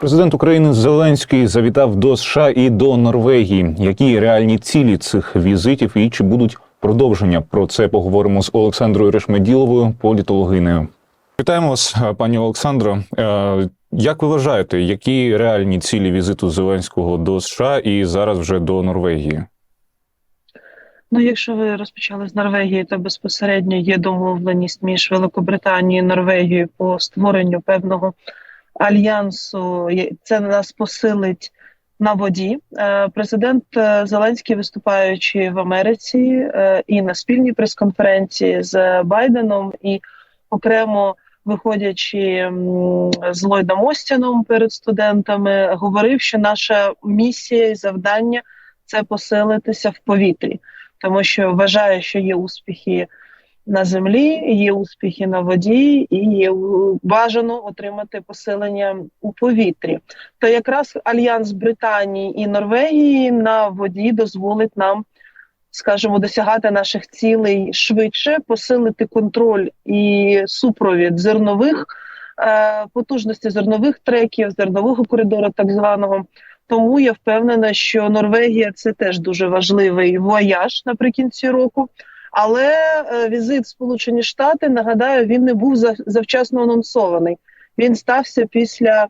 Президент України Зеленський завітав до США і до Норвегії. Які реальні цілі цих візитів і чи будуть продовження? Про це поговоримо з Олександрою Решмеділовою, політологинею. Вітаємо вас, пані Олександро. Е, Як ви вважаєте, які реальні цілі візиту Зеленського до США і зараз вже до Норвегії? Ну, якщо ви розпочали з Норвегії, то безпосередньо є домовленість між Великобританією і Норвегією по створенню певного альянсу. Це нас посилить на воді. Е, Президент е, Зеленський, виступаючи в Америці е, і на спільній прес-конференції з Байденом, і окремо виходячи з Ллойдом Остіном перед студентами, говорив, що наша місія і завдання це посилитися в повітрі тому що вважає, що є успіхи на землі, є успіхи на воді, і є бажано отримати посилення у повітрі. То якраз альянс Британії і Норвегії на воді дозволить нам, скажімо, досягати наших цілей швидше, посилити контроль і супровід зернових е, потужності зернових треків, зернового коридору, так званого. Тому я впевнена, що Норвегія це теж дуже важливий вояж наприкінці року. Але е, візит в Сполучені Штати, нагадаю, він не був за- завчасно анонсований. Він стався після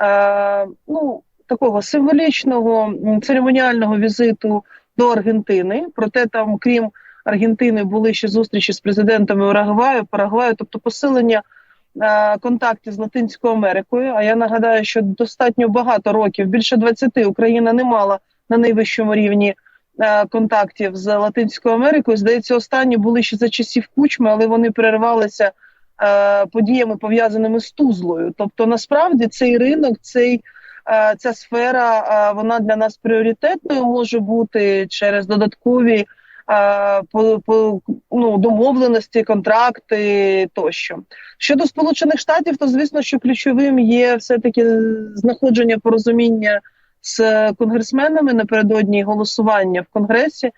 е, ну, такого символічного церемоніального візиту до Аргентини. Проте там, крім Аргентини, були ще зустрічі з президентами Уругваю, Парагваю, тобто посилення е, контактів з Латинською Америкою. А я нагадаю, що достатньо багато років, більше 20, Україна не мала на найвищому рівні контактів з Латинською Америкою. Здається, останні були ще за часів кучми, але вони перервалися е, подіями пов'язаними з Тузлою. Тобто, насправді цей ринок, цей е, ця сфера, е, вона для нас пріоритетною може бути через додаткові е, по, по ну, домовленості, контракти тощо. Щодо Сполучених Штатів, то звісно, що ключовим є все-таки знаходження порозуміння з конгресменами напередодні голосування в Конгресі. Е,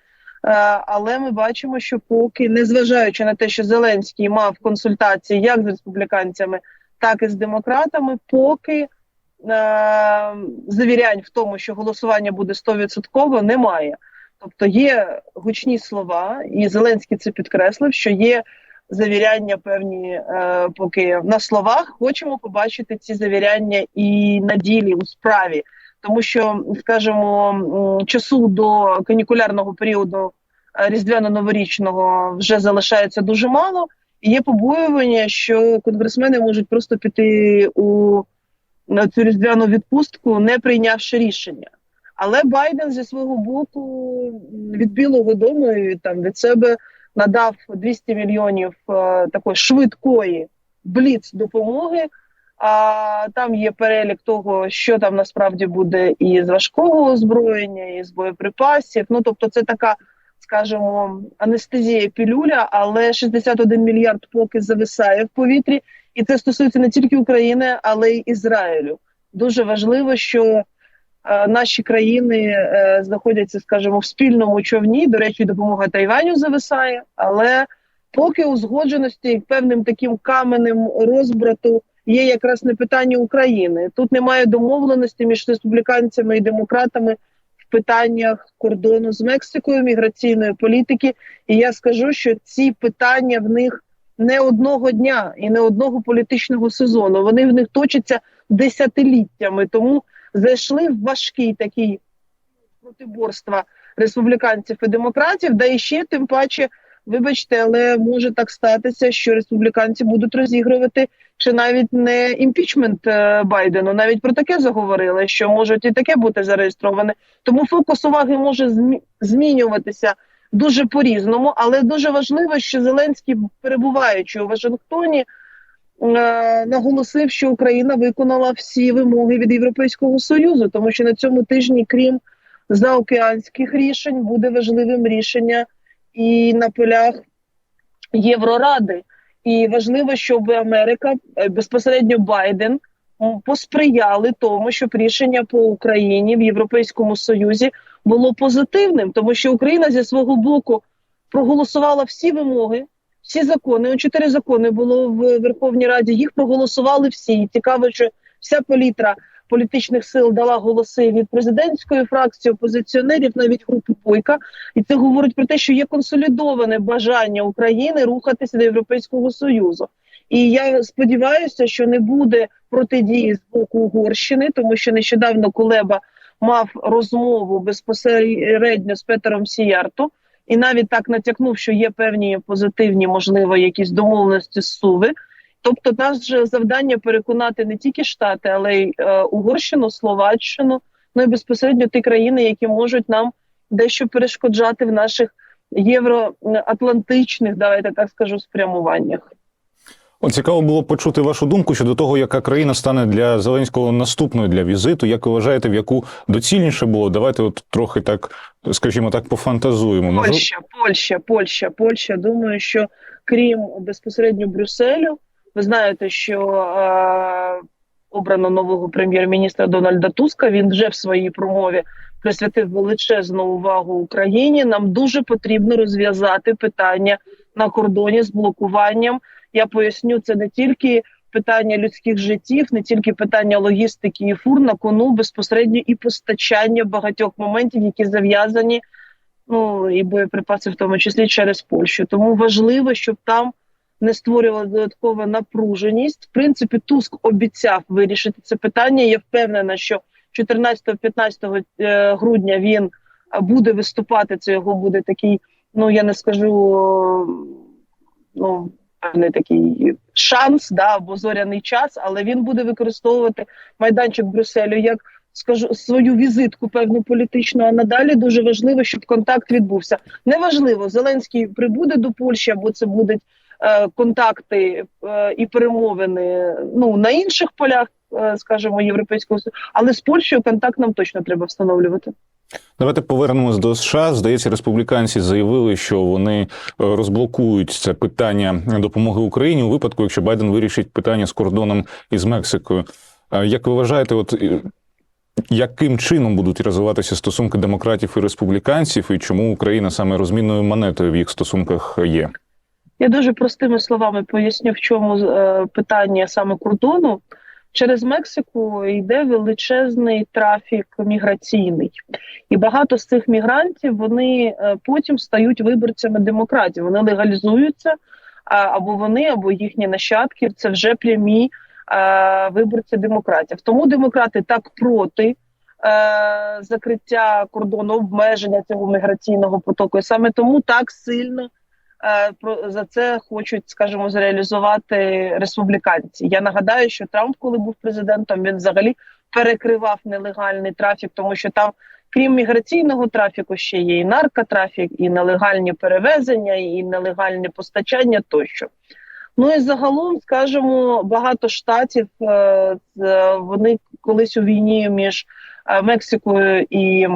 Але ми бачимо, що поки, незважаючи на те, що Зеленський мав консультації як з республіканцями, так і з демократами, поки е, завірянь в тому, що голосування буде 100% немає. Тобто є гучні слова, і Зеленський це підкреслив, що є завіряння певні е, поки на словах. Хочемо побачити ці завіряння і на ділі у справі, тому що, скажімо, часу до канікулярного періоду е, різдвяно-новорічного вже залишається дуже мало. І є побоювання, що конгресмени можуть просто піти у цю різдвяну відпустку, не прийнявши рішення. Але Байден зі свого боку від Білого Дому і там від себе надав 200 мільйонів е, такої швидкої бліц допомоги. А там є перелік того, що там насправді буде і з важкого озброєння, і з боєприпасів. Ну тобто, це така, скажімо, анестезія пілюля, але 61 мільярд поки зависає в повітрі, і це стосується не тільки України, але й Ізраїлю. Дуже важливо, що е, наші країни е, знаходяться, скажімо, в спільному човні. До речі, допомога Тайваню зависає, але поки узгодженості певним таким каменем розбрату є якраз не питання України. Тут немає домовленості між республіканцями і демократами в питаннях кордону з Мексикою, міграційної політики. І я скажу, що ці питання в них не одного дня і не одного політичного сезону. Вони в них точаться десятиліттями. Тому зайшли в важкий такий протиборства республіканців і демократів, да і ще тим паче, вибачте, але може так статися, що республіканці будуть розігрувати чи навіть не імпічмент е, Байдену. Навіть про таке заговорили, що можуть і таке бути зареєстроване. Тому фокус уваги може змінюватися дуже по-різному, але дуже важливо, що Зеленський, перебуваючи у Вашингтоні, е, наголосив, що Україна виконала всі вимоги від Європейського союзу, тому що на цьому тижні, крім заокеанських рішень, буде важливим рішення і на полях Євроради. І важливо, щоб Америка е, безпосередньо Байден посприяли тому, щоб рішення по Україні в Європейському Союзі було позитивним, тому що Україна зі свого боку проголосувала всі вимоги, всі закони. Чотири закони було в Верховній Раді. Їх проголосували всі. І Цікаво, що вся палітра політичних сил дала голоси від президентської фракції, опозиціонерів, навіть групи Бойка. І це говорить про те, що є консолідоване бажання України рухатися до Європейського Союзу. І я сподіваюся, що не буде протидії з боку Угорщини, тому що нещодавно Кулеба мав розмову безпосередньо з Петером Сіярто, і навіть так натякнув, що є певні позитивні, можливо, якісь домовленості з Суви. Тобто, наше завдання переконати не тільки Штати, але й е, Угорщину, Словаччину, ну і безпосередньо ті країни, які можуть нам дещо перешкоджати в наших євроатлантичних, давайте так скажу, спрямуваннях. От цікаво було почути вашу думку щодо того, яка країна стане для Зеленського наступною для візиту. Як ви вважаєте, в яку доцільніше було? Давайте от трохи так, скажімо так, пофантазуємо. Польща, Польща, Польща, Польща. Думаю, що крім безпосередньо Брюсселю, ви знаєте, що е, обрано нового прем'єр-міністра Дональда Туска. Він вже в своїй промові присвятив величезну увагу Україні. Нам дуже потрібно розв'язати питання на кордоні з блокуванням. Я поясню, це не тільки питання людських життів, не тільки питання логістики і фур на кону безпосередньо і постачання багатьох моментів, які зав'язані ну і боєприпаси, в тому числі через Польщу. Тому важливо, щоб там не створювала додаткова напруженість. В принципі, Туск обіцяв вирішити це питання. Я впевнена, що 14-15 е, грудня він е, буде виступати. Це його буде такий. Ну я не скажу ну певний такий шанс, да або зоряний час, але він буде використовувати майданчик Брюсселю як скажу свою візитку певну політичну. А надалі дуже важливо, щоб контакт відбувся. Неважливо, Зеленський прибуде до Польщі, або це будуть е, контакти е, і перемовини ну на інших полях, е, скажімо, європейського Союзу. але з Польщею контакт нам точно треба встановлювати. Давайте повернемось до США. Здається, республіканці заявили, що вони е, розблокують це питання допомоги Україні у випадку, якщо Байден вирішить питання з кордоном із Мексикою. Е, Як ви вважаєте, от е, яким чином будуть розвиватися стосунки демократів і республіканців, і чому Україна саме розмінною монетою в їх стосунках є? Я дуже простими словами поясню, в чому е, питання саме кордону. Через Мексику йде величезний трафік міграційний, і багато з цих мігрантів вони е, потім стають виборцями демократів. Вони легалізуються, або вони, або їхні нащадки це вже прямі е, виборці демократів. Тому демократи так проти закриття кордону, обмеження цього міграційного потоку. І саме тому так сильно за це хочуть, скажімо, зреалізувати республіканці. Я нагадаю, що Трамп, коли був президентом, він взагалі перекривав нелегальний трафік, тому що там, крім міграційного трафіку, ще є і наркотрафік, і нелегальні перевезення, і нелегальні постачання тощо. Ну і загалом, скажімо, багато штатів е, е, вони колись у війні між е, Мексикою і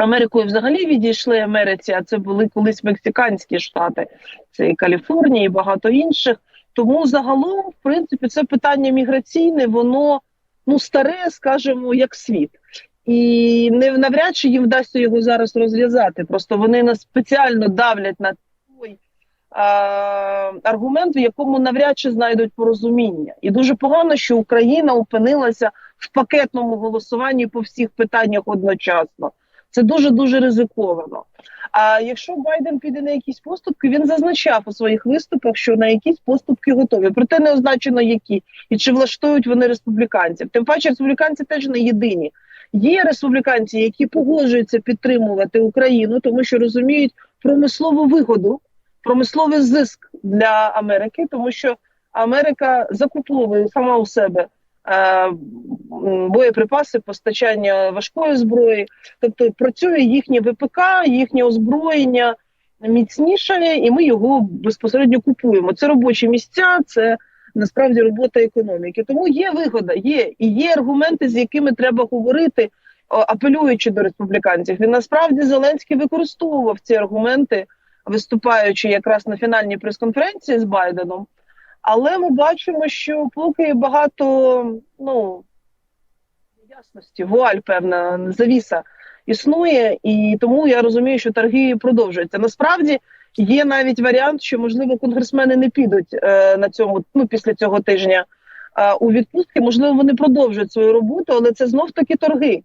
Америкою взагалі відійшли Америці, а це були колись мексиканські штати, це і Каліфорнія, і багато інших. Тому загалом, в принципі, це питання міграційне, воно ну старе, скажімо, як світ. І не навряд чи їм вдасться його зараз розв'язати. Просто вони нас спеціально давлять на той а, аргумент, в якому навряд чи знайдуть порозуміння. І дуже погано, що Україна опинилася в пакетному голосуванні по всіх питаннях одночасно. Це дуже дуже ризиковано. А якщо Байден піде на якісь поступки, він зазначав у своїх виступах, що на якісь поступки готові. Проте не означено які і чи влаштують вони республіканців. Тим паче, республіканці теж не єдині. Є республіканці, які погоджуються підтримувати Україну, тому що розуміють промислову вигоду, промисловий зиск для Америки, тому що Америка закуповує сама у себе боєприпаси, постачання важкої зброї, тобто працює їхнє ВПК, їхнє озброєння міцніше, і ми його безпосередньо купуємо. Це робочі місця, це насправді робота економіки. Тому є вигода, є і є аргументи, з якими треба говорити, апелюючи до республіканців. І насправді Зеленський використовував ці аргументи, виступаючи якраз на фінальній прес-конференції з Байденом. Але ми бачимо, що поки багато ну ясності, вуаль, певна завіса існує, і тому я розумію, що торги продовжуються. Насправді є навіть варіант, що можливо конгресмени не підуть е, на цьому, ну після цього тижня а, у відпустки. Можливо, вони продовжують свою роботу, але це знов таки торги.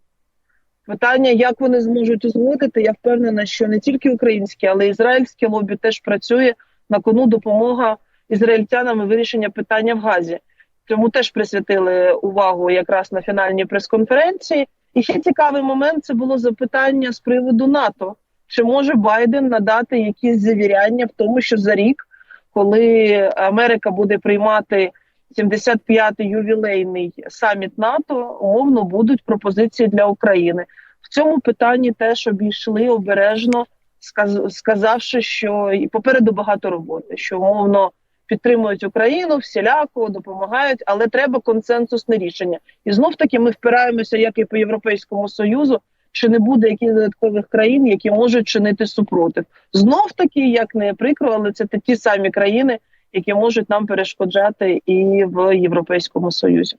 Питання, як вони зможуть узгодити, я впевнена, що не тільки українське, але й ізраїльське лобі теж працює на кону допомога ізраїльтянам і вирішення питання в Газі. Тому теж присвятили увагу якраз на фінальній прес-конференції. І ще цікавий момент це було запитання з приводу НАТО. Чи може Байден надати якісь завіряння в тому, що за рік, коли Америка буде приймати 75-й ювілейний саміт НАТО, умовно будуть пропозиції для України в цьому питанні теж обійшли обережно, сказ- сказавши, що і попереду багато роботи, що умовно підтримують Україну всіляко, допомагають, але треба консенсусне рішення. І знов таки ми впираємося, як і по Європейському Союзу, чи не буде якихось додаткових країн, які можуть чинити супротив. Знов таки, як не прикро, але це ті самі країни, які можуть нам перешкоджати і в Європейському Союзі.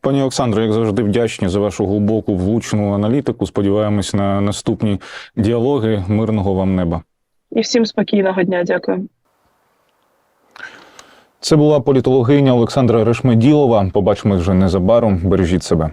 Пані Олександро, як завжди, вдячні за вашу глибоку влучну аналітику. Сподіваємось на наступні діалоги. Мирного вам неба. І всім спокійного дня. Дякую. Це була політологиня Олександра Решмеділова. Побачимо вже незабаром. Бережіть себе.